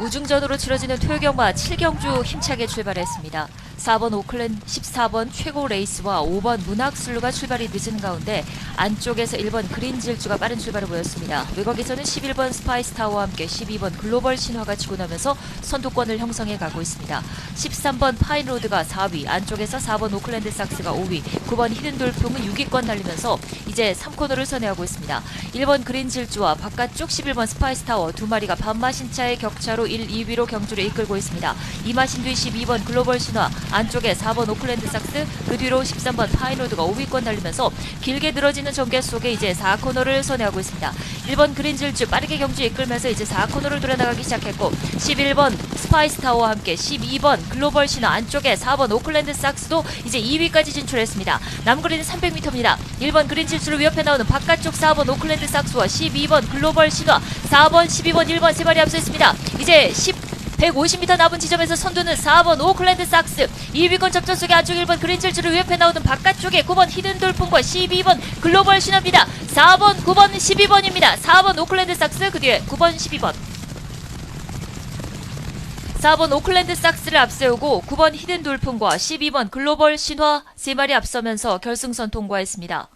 우중전으로 치러지는 토요경마 7경주 힘차게 출발했습니다. 4번 오클랜드, 14번 최고 레이스와 5번 문학슬루가 출발이 늦은 가운데 안쪽에서 1번 그린 질주가 빠른 출발을 보였습니다. 외곽에서는 11번 스파이스 타워와 함께 12번 글로벌 신화가 치고 나면서 선두권을 형성해 가고 있습니다. 13번 파인로드가 4위, 안쪽에서 4번 오클랜드 삭스가 5위, 9번 히든 돌풍은 6위권 달리면서 이제 3코너를 선회하고 있습니다. 1번 그린 질주와 바깥쪽 11번 스파이스 타워 두 마리가 반마신차의 격차로 1, 2위로 경주를 이끌고 있습니다. 이마신 뒤 12번 글로벌 신화, 안쪽에 4번 오클랜드 삭스, 그 뒤로 13번 파이로드가 5위권 달리면서 길게 늘어지는 전개 속에 이제 4코너를 선회하고 있습니다. 1번 그린 질주 빠르게 경주 이끌면서 이제 4코너를 돌아나가기 시작했고 11번 스파이스 타워와 함께 12번 글로벌 신화 안쪽에 4번 오클랜드 삭스도 이제 2위까지 진출했습니다. 남거리는 300m입니다. 1번 그린 질주를 위협해 나오는 바깥쪽 4번 오클랜드 삭스와 12번 글로벌 신화 4번 12번 1번 세 마리 앞서 있습니다. 이제 10 150m 남은 지점에서 선두는 4번 오클랜드 삭스 2위권 접전 속에 안쪽 1번 그린 질주를 위협해 나오는 바깥쪽에 9번 히든 돌풍과 12번 글로벌 신화입니다. 4번 9번 12번입니다. 4번 오클랜드 삭스 그 뒤에 9번 12번 4번 오클랜드 삭스를 앞세우고 9번 히든 돌풍과 12번 글로벌 신화 3마리 앞서면서 결승선 통과했습니다.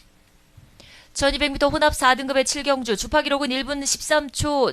1200m 혼합 4등급의 7경주 주파 기록은 1분 13초